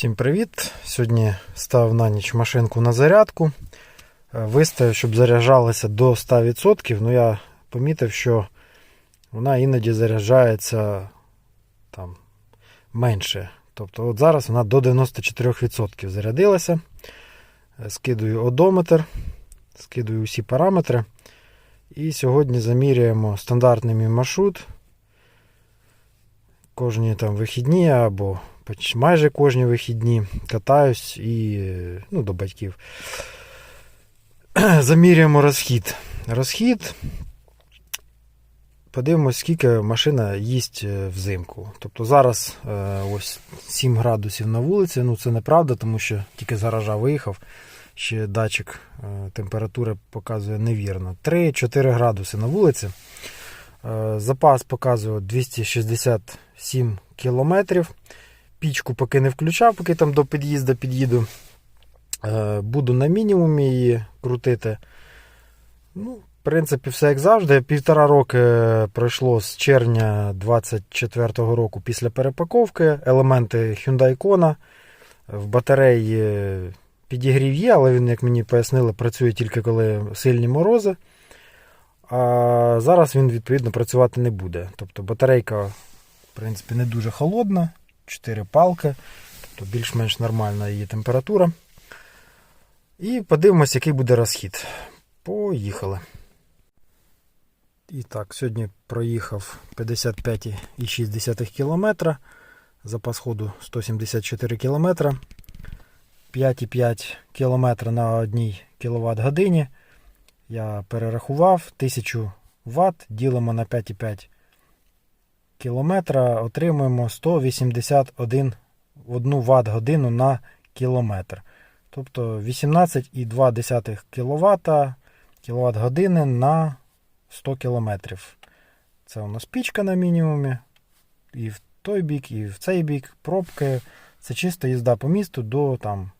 Всім привіт! Сьогодні став на ніч машинку на зарядку. Е, Виставив, щоб заряджалася до 100%. Ну я помітив, що вона іноді заряджається там менше. Тобто от зараз вона до 94% зарядилася. Е, Скидую одометр, скидую усі параметри. І сьогодні заміряємо стандартний мій маршрут. Кожні там вихідні або майже кожні вихідні катаюсь і ну, до батьків. Замірюємо розхід. Розхід. Подивимось, скільки машина їсть е, взимку. Тобто зараз е, ось 7 градусів на вулиці. Ну це неправда, тому що тільки з гаража виїхав. Ще датчик е, температури показує невірно. 3-4 градуси на вулиці. Запас показує 267 кілометрів. Пічку поки не включав, поки там до під'їзду під'їду. Е, Буду на мінімумі її крутити. Ну, в принципі, все як завжди. Півтора роки пройшло з червня 24-го року після перепаковки. Елементи Hyundai Kona. В батареї підігрів є, але він, як мені пояснили, працює тільки коли сильні морози. А зараз він, відповідно, працювати не буде. Тобто батарейка, в принципі, не дуже холодна. 4 палки, тобто більш-менш нормальна її температура. І подивимось, який буде розхід. Поїхали. І так, сьогодні проїхав 55,6 км. Запас ходу 174 км. 5,5 км на 1 кВт годині. Я перерахував 1000 Вт, ділимо на 5,5 кілометра, отримуємо 181 Вт годину на кілометр. Тобто 18,2 кВт кВт години на 100 км. Це у нас пічка на мінімумі. І в той бік, і в цей бік. Пробки. Це чисто їзда по місту до там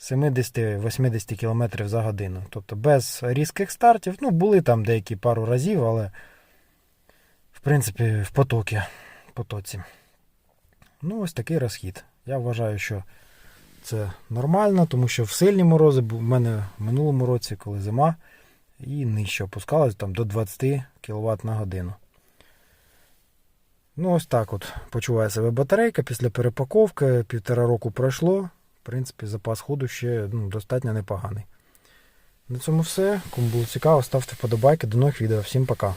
70-80 км за годину. Тобто без різких стартів. Ну, були там деякі пару разів, але принципі в потокі, потоці. Ну, ось такий розхід. Я вважаю, що це нормально, тому що в сильні морози в мене в минулому році, коли зима, і нижче опускалось там до 20 кВт на годину. Ну, ось так от почуває себе батарейка після перепаковки. Півтора року пройшло. В принципі, запас ходу ще ну, достатньо непоганий. На цьому все. Кому було цікаво, ставте вподобайки. До нових відео. Всім пока.